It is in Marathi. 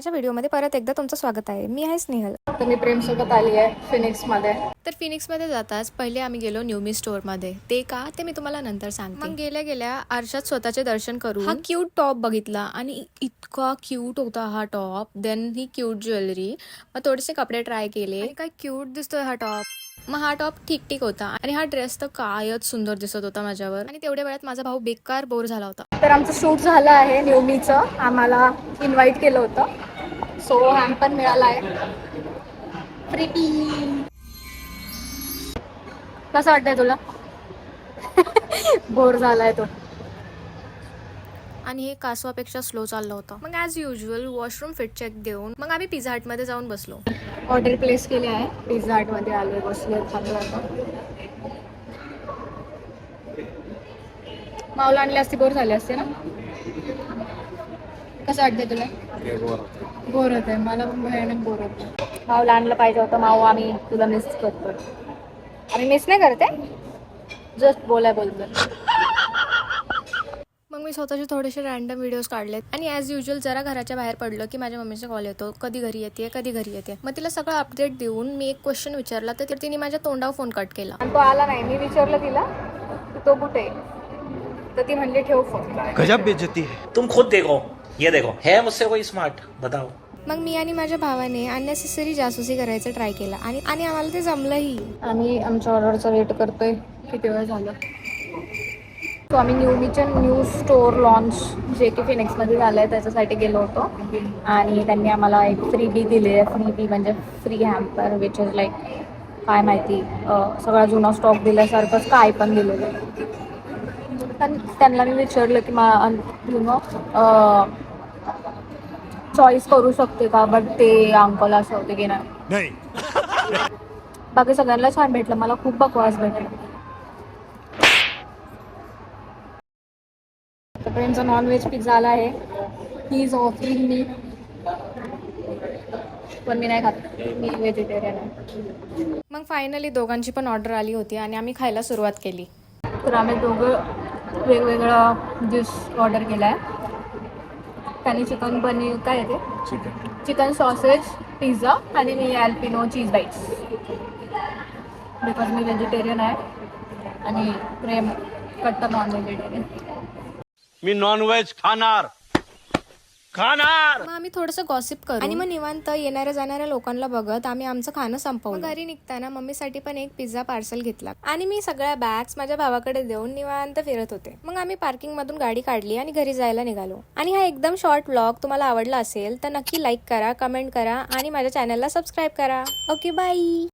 माझ्या व्हिडिओमध्ये परत एकदा तुमचं स्वागत आहे. मी आहे स्नेहल. तर मी प्रेमसोबत आली आहे फिनिक्समध्ये. तर फिनिक्समध्ये जाताच पहिले आम्ही गेलो न्यूमी स्टोअरमध्ये. ते का? ते मी तुम्हाला नंतर सांगते. मग गेल्या गेल्या आरशात स्वतःचे दर्शन करू हा क्यूट टॉप बघितला आणि इतका क्यूट होता हा टॉप देन ही क्यूट ज्वेलरी मग थोडेसे कपडे ट्राय केले. काय क्यूट दिसतोय हा टॉप मग हा टॉप ठीक ठीक होता. आणि हा ड्रेस तर कायच सुंदर दिसत होता माझ्यावर. आणि तेवढ्या वेळात माझा भाऊ बेकार बोर झाला होता. तर आमचं शूट झालं आहे न्यूमीचं आम्हाला इन्व्हाइट केलं होतं. सो हॅम पण मिळाला आहे प्रिटी कसं वाटतंय तुला बोर झालाय तो आणि हे कासवापेक्षा स्लो चाललं होतं. मग as usual washroom fit check देऊन मग आम्ही पिझ्झा हटमध्ये जाऊन बसलो. ऑर्डर प्लेस केली आहे. पिझ्झा हटमध्ये आलो बसले खातो आता. माऊला आणली असती बोर झाली असते ना? कसं वाटतंय तुला? बोर होत आहे मला पण भयानक बोर होतं आणलं पाहिजे होतं माऊ आम्ही तुला मिस करतो आम्ही मिस नाही करते जस्ट बोलाय बोलतो मग मी स्वतःचे थोडेसे रॅन्डम व्हिडिओज काढलेत. आणि ॲज युजल जरा घराच्या बाहेर पडलं की माझ्या मम्मीचा कॉल येतो कधी घरी येते कधी घरी येते मग तिला सगळं अपडेट देऊन मी एक क्वेश्चन विचारला तर तिने माझ्या तोंडावर फोन कट केला. आणि तो आला नाही मी विचारलं तिला तो कुठे? आहे? तर ती म्हणली ठेव फोन गजब बेइज्जती है। तुम खुद देखो। ये देखो है मुझसे कोई स्मार्ट बताओ। मग मी आणि माझ्या भावाने अननेसेसरी जासूसी करायचं ट्राय केला. आणि आणि आम्हाला ते जमलंही. आम्ही आमच्या ऑर्डरचा वेट करतोय. किती वेळ झालं? सो आम्ही न्यूमीच्या न्यू स्टोअर लॉन्च जे की फिनिक्समध्ये झालं आहे त्याच्यासाठी गेलो होतो. आणि त्यांनी आम्हाला एक फ्री बी दिली आहे. फ्री बी म्हणजे free hamper which is like काय माहिती सगळा जुना स्टॉक दिल्यासारखंच काय पण दिलेलं आहे. पण त्यांना मी विचारलं की मा यु नो चॉईस करू शकते का? बट ते अंकल असं होते की नाही. बाकी सगळ्यांना छान भेटलं. मला खूप बकवास भेटलं. आतापर्यंतचा नॉनव्हेज पिझ्झा आला आहे. ही इज ऑफरिंग मी पण मी नाही खात. मी व्हेजिटेरियन आहे. मग फायनली दोघांची पण ऑर्डर आली होती आणि आम्ही खायला सुरुवात केली. तर आम्ही दोघं वेगवेगळा डिश ऑर्डर केला आहे त्यांनी चिकन पनीर काय आहे ते? चिकन सॉसेज पिझ्झा आणि मी अल्पिनो चीज बाईट्स बिकॉज मी व्हेजिटेरियन आहे आणि प्रेम कट्टा नॉन व्हेजिटेरियन मी नॉन व्हेज खाणार. खाणार! मग आम्ही थोडंसं गॉसिप करू. आणि मग निवांत येणाऱ्या जाणाऱ्या लोकांना बघत आम्ही आमचं खाणं संपवलं. घरी निघताना मम्मीसाठी पण एक पिझ्झा पार्सल घेतला. आणि मी सगळ्या बॅग्स माझ्या भावाकडे देऊन निवांत फिरत होते. मग आम्ही पार्किंग मधून गाडी काढली आणि घरी जायला निघालो. आणि हा एकदम शॉर्ट ब्लॉग तुम्हाला आवडला असेल तर नक्की लाईक करा कमेंट करा आणि माझ्या चॅनलला सबस्क्राईब करा. Okay bye